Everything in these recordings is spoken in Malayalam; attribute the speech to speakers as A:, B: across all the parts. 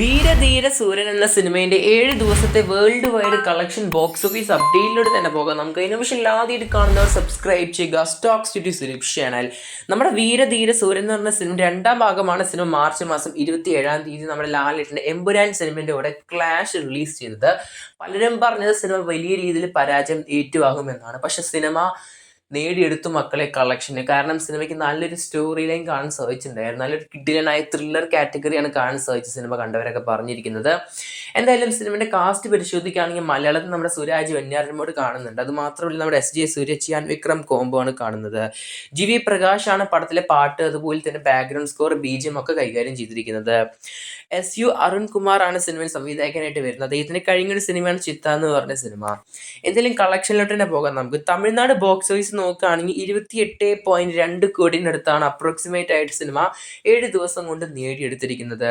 A: വീരധീര സൂര്യൻ എന്ന സിനിമയുടെ ഏഴ് ദിവസത്തെ world wide collection box office അപ്ഡേറ്റിലൂടെ തന്നെ പോകാം. നമുക്ക് അതിനെ പക്ഷേ ആദ്യമായിട്ട് കാണുന്നവർ സബ്സ്ക്രൈബ് ചെയ്യുക. സ്റ്റോക്ക് സ്റ്റുഡി സുരക്ഷ ചാനൽ നമ്മുടെ വീരധീര സൂര്യൻ എന്ന് പറഞ്ഞ സിനിമ രണ്ടാം ഭാഗമാണ് സിനിമ മാർച്ച് മാസം ഇരുപത്തി ഏഴാം തീയതി നമ്മുടെ ലാലേട്ടന്റെ എമ്പുരാൻ സിനിമയുടെ കൂടെ ക്ലാഷ് റിലീസ് ചെയ്തത്. പലരും പറഞ്ഞത് സിനിമ വലിയ രീതിയിൽ പരാജയം ഏറ്റുവാകുമെന്നാണ് പക്ഷെ സിനിമ നേടിയെടുത്തു മക്കളെ കളക്ഷന് കാരണം സിനിമയ്ക്ക് നല്ലൊരു സ്റ്റോറി ലൈൻ കാണാൻ സാധിച്ചിട്ടുണ്ടായിരുന്നു. നല്ലൊരു കിഡിലനായ ത്രില്ലർ കാറ്റഗറിയാണ് കാണാൻ സാധിച്ച സിനിമ കണ്ടവരൊക്കെ പറഞ്ഞിരിക്കുന്നത്. എന്തായാലും സിനിമയുടെ കാസ്റ്റ് പരിശോധിക്കുകയാണെങ്കിൽ മലയാളത്തിൽ നമ്മുടെ സുരാജ് വെഞ്ഞാറമ്മോട് കാണുന്നുണ്ട്. അത് മാത്രമല്ല നമ്മുടെ S J Suriya Chiyaan Vikram combo ആണ് കാണുന്നത്. ജി വി പ്രകാശാണ് പടത്തിലെ പാട്ട് അതുപോലെ തന്നെ ബാക്ക്ഗ്രൗണ്ട് സ്കോർ ബീജം ഒക്കെ കൈകാര്യം ചെയ്തിരിക്കുന്നത്. എസ് യു അരുൺ കുമാർ ആണ് സിനിമയിൽ സംവിധായകനായിട്ട് വരുന്നത്. അദ്ദേഹത്തിന് കഴിഞ്ഞൊരു സിനിമയാണ് ചിത്ത എന്ന് പറഞ്ഞ സിനിമ എന്തെങ്കിലും കളക്ഷനിലോട്ട് തന്നെ പോകാം നമുക്ക്. തമിഴ്നാട് ബോക്സ് ഓഫീസ് നോക്കുകയാണെങ്കിൽ ഇരുപത്തി എട്ട് പോയിന്റ് രണ്ട് കോടിനടുത്താണ് അപ്രോക്സിമേറ്റ് ആയിട്ട് സിനിമ ഏഴ് ദിവസം കൊണ്ട് നേടിയെടുത്തിരിക്കുന്നത്.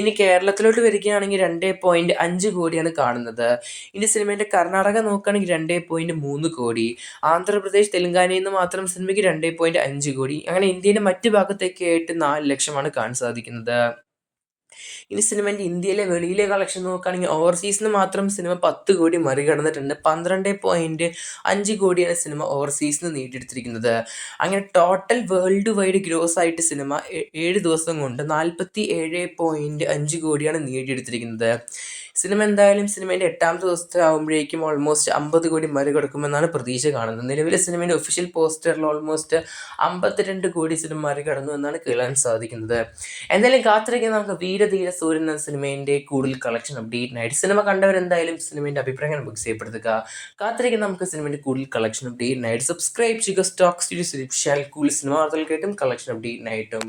A: ഇനി കേരളത്തിലോട്ട് വരികയാണെങ്കിൽ രണ്ട് പോയിന്റ് അഞ്ച് കോടിയാണ് കാണുന്നത്. ഇനി സിനിമയുടെ കർണാടക നോക്കുകയാണെങ്കിൽ രണ്ട് പോയിന്റ് മൂന്ന് കോടി. ആന്ധ്രാപ്രദേശ് തെലങ്കാനയിൽ നിന്ന് മാത്രം സിനിമയ്ക്ക് രണ്ട് പോയിന്റ് അഞ്ച് കോടി. അങ്ങനെ ഇന്ത്യയുടെ മറ്റു ഭാഗത്തേക്ക് ആയിട്ട് നാല് ലക്ഷമാണ് കാണാൻ സാധിക്കുന്നത്. ഇനി സിനിമന്റെ ഇന്ത്യയിലെ വെളിയിലെ കളക്ഷൻ നോക്കുകയാണെങ്കിൽ ഓവർസീസിന് മാത്രം സിനിമ പത്ത് കോടി മറികടന്നിട്ടുണ്ട്. പന്ത്രണ്ട് പോയിന്റ് അഞ്ച് കോടിയാണ് സിനിമ ഓവർസീസിന് നേടിയെടുത്തിരിക്കുന്നത്. അങ്ങനെ ടോട്ടൽ വേൾഡ് വൈഡ് ഗ്രോസ് ആയിട്ട് സിനിമ ഏഴ് ദിവസം കൊണ്ട് നാൽപ്പത്തി ഏഴ് പോയിന്റ് അഞ്ച് കോടിയാണ് നേടിയെടുത്തിരിക്കുന്നത്. സിനിമ എന്തായാലും സിനിമേന്റെ എട്ടാമത്തെ ദിവസത്തെ ആകുമ്പോഴേക്കും ഓൾമോസ്റ്റ് അമ്പത് കോടി മറികടക്കുമെന്നാണ് പ്രതീക്ഷ കാണുന്നത്. നിലവിലെ സിനിമേന്റെ ഒഫീഷ്യൽ പോസ്റ്ററിൽ ഓൾമോസ്റ്റ് അമ്പത്തിരണ്ട് കോടി സിനിമ മറികടന്നു എന്നാണ് കേൾക്കാൻ സാധിക്കുന്നത്. എന്തായാലും കാത്തിരിക്കാൻ നമുക്ക് വീരധീര സൂര്യൻ എന്ന സിനിമേന്റെ കൂടുതൽ കളക്ഷൻ അപ്ഡേറ്റ് ആയിട്ട് സിനിമ കണ്ടവരെന്തായാലും സിനിമേന്റെ അഭിപ്രായങ്ങൾ ബുക്ക് ചെയ്യപ്പെടുത്തുക. കാത്തിരിക്കാൻ നമുക്ക് സിനിമേന്റെ കൂടുതൽ കളക്ഷൻ അപ്ഡേറ്റ് ആയിട്ട് സബ്സ്ക്രൈബ് ചെയ്യുക. സ്റ്റോക്ക് സ്റ്റുഡിയോ കൂടുതൽ സിനിമ വാർത്തകൾ കേട്ടും കളക്ഷൻ അപ്ഡേറ്റിനായിട്ടും